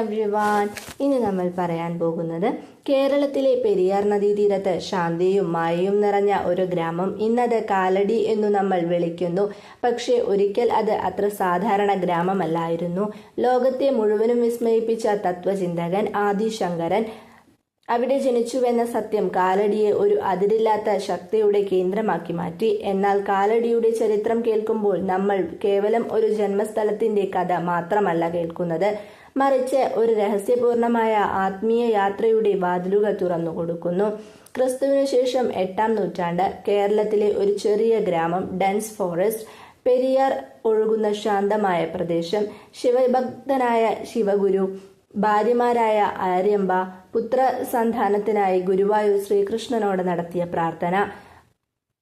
Everyone ഇനി നമ്മൾ പറയാൻ പോകുന്നത് കേരളത്തിലെ പെരിയാർ നദീതീരത്ത് ശാന്തിയും മായയും നിറഞ്ഞ ഒരു ഗ്രാമം ഇന്നത് കാലടി എന്നു നമ്മൾ വിളിക്കുന്നു. പക്ഷേ ഒരിക്കൽ അത് അത്ര സാധാരണ ഗ്രാമമല്ലായിരുന്നു. ലോകത്തെ മുഴുവനും വിസ്മയിപ്പിച്ച തത്വചിന്തകൻ ആദിശങ്കരൻ അവിടെ ജനിച്ചുവെന്ന സത്യം കാലടിയെ ഒരു അതിരില്ലാത്ത ശക്തിയുടെ കേന്ദ്രമാക്കി മാറ്റി. എന്നാൽ കാലടിയുടെ ചരിത്രം കേൾക്കുമ്പോൾ നമ്മൾ കേവലം ഒരു ജന്മസ്ഥലത്തിന്റെ കഥ മാത്രമല്ല കേൾക്കുന്നത്. മറിച്ച് ഒരു രഹസ്യപൂർണമായ ആത്മീയ യാത്രയുടെ വാതിലുകൾ തുറന്നു കൊടുക്കുന്നു. ക്രിസ്തുവിനു ശേഷം എട്ടാം നൂറ്റാണ്ട് കേരളത്തിലെ ഒരു ചെറിയ ഗ്രാമം ഡെൻസ് ഫോറസ്റ്റ് പെരിയാർ ഒഴുകുന്ന ശാന്തമായ പ്രദേശം. ശിവഭക്തനായ ശിവഗുരു ഭാര്യമാരായ ആര്യമ്പ പുത്രസന്താനത്തിനായി ഗുരുവായൂർ ശ്രീകൃഷ്ണനോട് നടത്തിയ പ്രാർത്ഥന.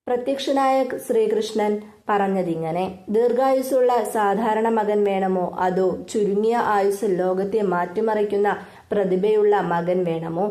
പ്രത്യക്ഷനായ ശ്രീകൃഷ്ണൻ പറഞ്ഞതിങ്ങനെ ദീർഘായുസ്സുള്ള സാധാരണ മകൻ വേണമോ? അതോ ചുരുങ്ങിയ ആയുസ്സിൽ ലോകത്തെ മാറ്റിമറിക്കുന്ന പ്രതിഭയുള്ള മകൻ വേണമോ?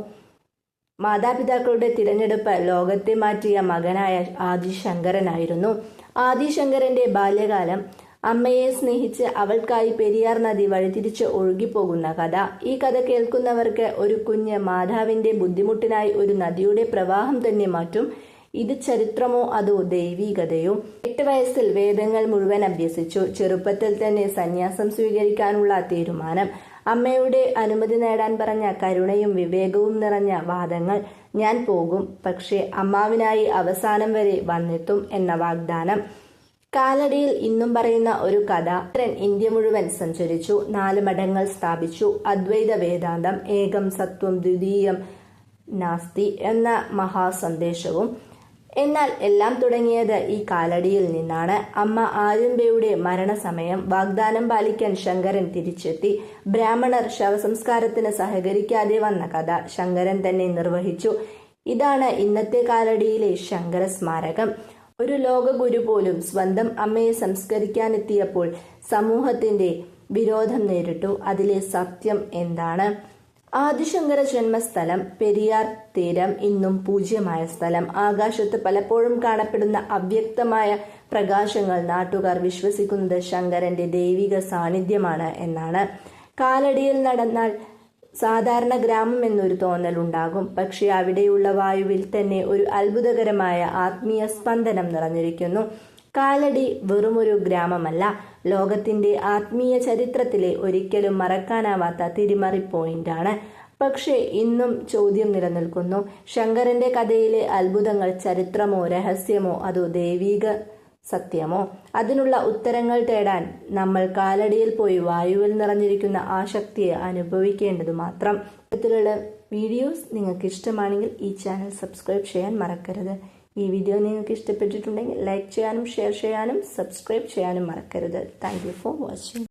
മാതാപിതാക്കളുടെ തിരഞ്ഞെടുപ്പ് ലോകത്തെ മാറ്റിയ മകനായ ആദിശങ്കരനായിരുന്നു. ആദിശങ്കരന്റെ ബാല്യകാലം അമ്മയെ സ്നേഹിച്ച് അവൾക്കായി പെരിയാർ നദി വഴിതിരിച്ച് ഒഴുകിപ്പോകുന്ന കഥ. ഈ കഥ കേൾക്കുന്നവർക്ക് ഒരു കുഞ്ഞ് മാതാവിന്റെ ബുദ്ധിമുട്ടിനായി ഒരു നദിയുടെ പ്രവാഹം തന്നെ മാറ്റും. ഇത് ചരിത്രമോ അതോ ദൈവീകതയോ? എട്ട് വയസ്സിൽ വേദങ്ങൾ മുഴുവൻ അഭ്യസിച്ചു. ചെറുപ്പത്തിൽ തന്നെ സന്യാസം സ്വീകരിക്കാനുള്ള തീരുമാനം. അമ്മയുടെ അനുമതി നേടാൻ പറഞ്ഞ കരുണയും വിവേകവും നിറഞ്ഞ വാദങ്ങൾ ഞാൻ പോകും. പക്ഷേ അമ്മാവിനായി അവസാനം വരെ വന്നെത്തും എന്ന വാഗ്ദാനം. കാലടിയിൽ ഇന്നും പറയുന്ന ഒരു കഥ. ഇന്ത്യ മുഴുവൻ സഞ്ചരിച്ചു. നാല് മഠങ്ങൾ സ്ഥാപിച്ചു. അദ്വൈത വേദാന്തം ഏകം സത്വം ദ്വിതീയം നാസ്തി എന്ന മഹാസന്ദേശവും എന്നാൽ എല്ലാം തുടങ്ങിയത് ഈ കാലടിയിൽ നിന്നാണ്. അമ്മ ആര്യമ്പയുടെ മരണസമയം വാഗ്ദാനം പാലിക്കാൻ ശങ്കരൻ തിരിച്ചെത്തി. ബ്രാഹ്മണർ ശവസംസ്കാരത്തിന് സഹകരിക്കാതെ വന്ന കഥ ശങ്കരൻ തന്നെ നിർവഹിച്ചു. ഇതാണ് ഇന്നത്തെ കാലടിയിലെ ശങ്കര സ്മാരകം. ഒരു ലോകഗുരു പോലും സ്വന്തം അമ്മയെ സംസ്കരിക്കാനെത്തിയപ്പോൾ സമൂഹത്തിന്റെ വിരോധം നേരിട്ടു. അതിലെ സത്യം എന്താണ്? ആദിശങ്കര ജന്മസ്ഥലം പെരിയാർ തീരം ഇന്നും പൂജ്യമായ സ്ഥലം. ആകാശത്ത് പലപ്പോഴും കാണപ്പെടുന്ന അവ്യക്തമായ പ്രകാശങ്ങൾ നാട്ടുകാർ വിശ്വസിക്കുന്നത് ശങ്കരന്റെ ദൈവിക സാന്നിധ്യമാണ് എന്നാണ്. കാലടിയിൽ നടന്നാൽ സാധാരണ ഗ്രാമം എന്നൊരു തോന്നലുണ്ടാകും പക്ഷെ അവിടെയുള്ള വായുവിൽ തന്നെ ഒരു അത്ഭുതകരമായ ആത്മീയ സ്പന്ദനം നിറഞ്ഞിരിക്കുന്നു. കാലടി വെറുമൊരു ഗ്രാമമല്ല. ലോകത്തിന്റെ ആത്മീയ ചരിത്രത്തിലെ ഒരിക്കലും മറക്കാനാവാത്ത തിരിമറി പോയിന്റാണ്. പക്ഷേ ഇന്നും ചോദ്യം നിലനിൽക്കുന്നു. ശങ്കരന്റെ കഥയിലെ അത്ഭുതങ്ങൾ ചരിത്രമോ രഹസ്യമോ അതോ ദൈവീക സത്യമോ? അതിനുള്ള ഉത്തരങ്ങൾ തേടാൻ നമ്മൾ കാലടിയിൽ പോയി വായുവിൽ നിറഞ്ഞിരിക്കുന്ന ആ ശക്തിയെ അനുഭവിക്കേണ്ടത് മാത്രം. ഇത്തരത്തിലുള്ള വീഡിയോസ് നിങ്ങൾക്ക് ഇഷ്ടമാണെങ്കിൽ ഈ ചാനൽ സബ്സ്ക്രൈബ് ചെയ്യാൻ മറക്കരുത്. ഈ വീഡിയോ നിങ്ങൾക്ക് ഇഷ്ടപ്പെട്ടിട്ടുണ്ടെങ്കിൽ ലൈക്ക് ചെയ്യാനും ഷെയർ ചെയ്യാനും സബ്സ്ക്രൈബ് ചെയ്യാനും മറക്കരുത്. Thank for watching